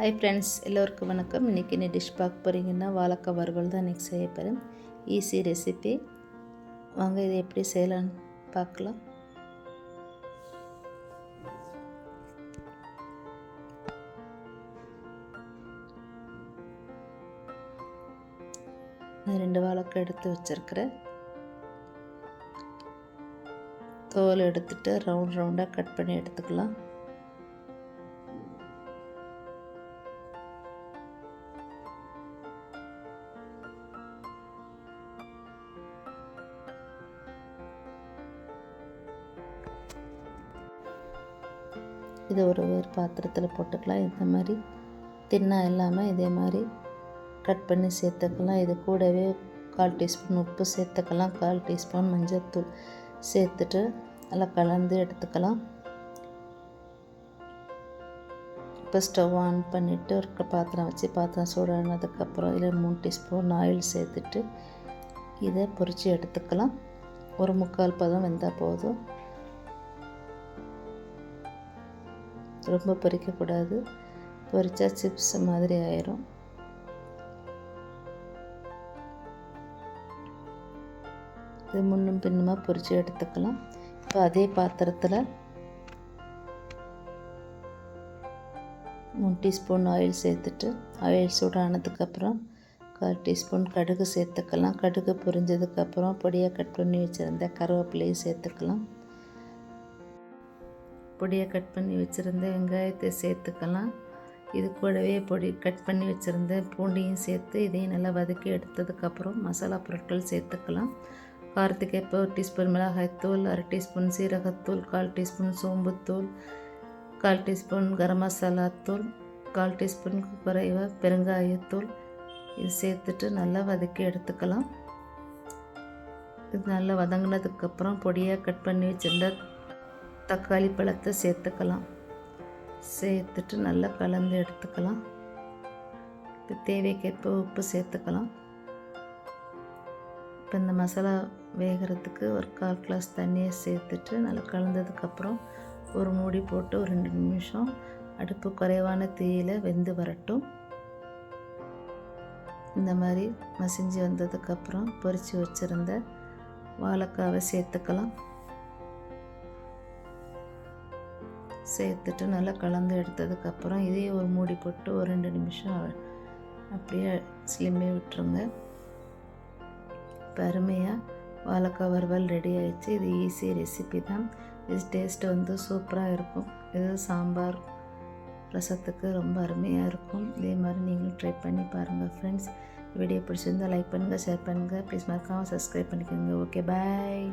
Hi friends எல்லோருக்கும் வணக்கம். இன்றைக்கி என்ன டிஷ் பார்க்க போகிறீங்கன்னா வாழைக்காய் வறுவல் தான் இன்றைக்கி செய்ய போகிறேன் ஈஸி ரெசிபி வாங்க இதை எப்படி செய்யலான்னு பார்க்கலாம். நான் ரெண்டு வாழைக்காய் எடுத்து வச்சுருக்கிறேன். தோல் எடுத்துகிட்டு ரவுண்ட் ரவுண்டாக கட் பண்ணி எடுத்துக்கலாம். இது ஒரு ஒரு பாத்திரத்தில் போட்டுக்கலாம். இந்த மாதிரி தின்னா இல்லாமல் இதே மாதிரி கட் பண்ணி சேர்த்துக்கலாம். இது கூடவே கால் டீஸ்பூன் உப்பு சேர்த்துக்கலாம். கால் டீஸ்பூன் மஞ்சள்தூள் சேர்த்துட்டு நல்லா கலந்து எடுத்துக்கலாம். இப்போ ஸ்டவ் ஆன் பண்ணிவிட்டு ஒரு பாத்திரம் வச்சு பாத்திரம் சூடானதுக்கப்புறம் இதில் மூணு டீஸ்பூன் ஆயில் சேர்த்துட்டு இதை பொறிச்சு எடுத்துக்கலாம். ஒரு முக்கால் பதம் வெந்தால் போதும். ரொம்ப பொரிக்கக்கூடாது பொறிச்சா சிப்ஸ் மாதிரி ஆயிரும். இது முன்னும் பின்னுமாக பொரித்து எடுத்துக்கலாம். இப்போ அதே பாத்திரத்தில் மூணு டீஸ்பூன் ஆயில் சேர்த்துட்டு ஆயில் சூடானதுக்கப்புறம் கால் டீஸ்பூன் கடுகு சேர்த்துக்கலாம். கடுகு பொரிஞ்சதுக்கப்புறம் பொடியாக கட் பண்ணி வச்சுருந்த கருவேப்பிலையும் சேர்த்துக்கலாம். பொடியை கட் பண்ணி வச்சுருந்த வெங்காயத்தை சேர்த்துக்கலாம். இது கூடவே பொடி கட் பண்ணி வச்சுருந்த பூண்டையும் சேர்த்து இதையும் நல்லா வதக்கி எடுத்ததுக்கப்புறம் மசாலா பொருட்கள் சேர்த்துக்கலாம். காரத்துக்கு எப்போ ஒரு டீஸ்பூன் மிளகாய்த்தூள் அரை டீஸ்பூன் சீரகத்தூள் கால் டீஸ்பூன் சோம்புத்தூள் கால் டீஸ்பூன் கரம் மசாலா தூள் கால் டீஸ்பூன் குறைவாக பெருங்காயத்தூள் இது சேர்த்துட்டு நல்லா வதக்கி எடுத்துக்கலாம். இது நல்லா வதங்கினதுக்கப்புறம் பொடியாக கட் பண்ணி வச்சுருந்த தக்காளி பழத்தை சேர்த்துக்கலாம். சேர்த்துட்டு நல்லா கலந்து எடுத்துக்கலாம். இப்போ தேவைக்கேற்ப உப்பு சேர்த்துக்கலாம். இப்போ இந்த மசாலா வேகிறதுக்கு ஒரு கால் கிளாஸ் தண்ணியை சேர்த்துட்டு நல்லா கலந்ததுக்கப்புறம் ஒரு மூடி போட்டு ஒரு ரெண்டு நிமிஷம் அடுப்பு குறைவான தீயில் வெந்து வரட்டும். இந்த மாதிரி மசிஞ்சு வந்ததுக்கப்புறம் பொரித்து வச்சுருந்த வாழைக்காவை சேர்த்துக்கலாம். சேர்த்துட்டு நல்லா கலந்து எடுத்ததுக்கப்புறம் இதே ஒரு மூடி போட்டு ஒரு ரெண்டு நிமிஷம் அப்படியே ஸ்லிம்மே விட்டுருங்க. இப்போ அருமையாக வாழைக்காய் வறுவல் ரெடி ஆயிடுச்சு. இது ஈஸி ரெசிபி தான். இது டேஸ்ட் வந்து சூப்பராக இருக்கும். இது சாம்பார் ரசத்துக்கு ரொம்ப அருமையாக இருக்கும். இதே மாதிரி நீங்களும் ட்ரை பண்ணி பாருங்கள் ஃப்ரெண்ட்ஸ் வீடியோ பிடிச்சிருந்தால் லைக் பண்ணுங்கள் ஷேர் பண்ணுங்கள் ப்ளீஸ் மறக்காமல் சப்ஸ்கிரைப் பண்ணிக்கோங்க. Okay bye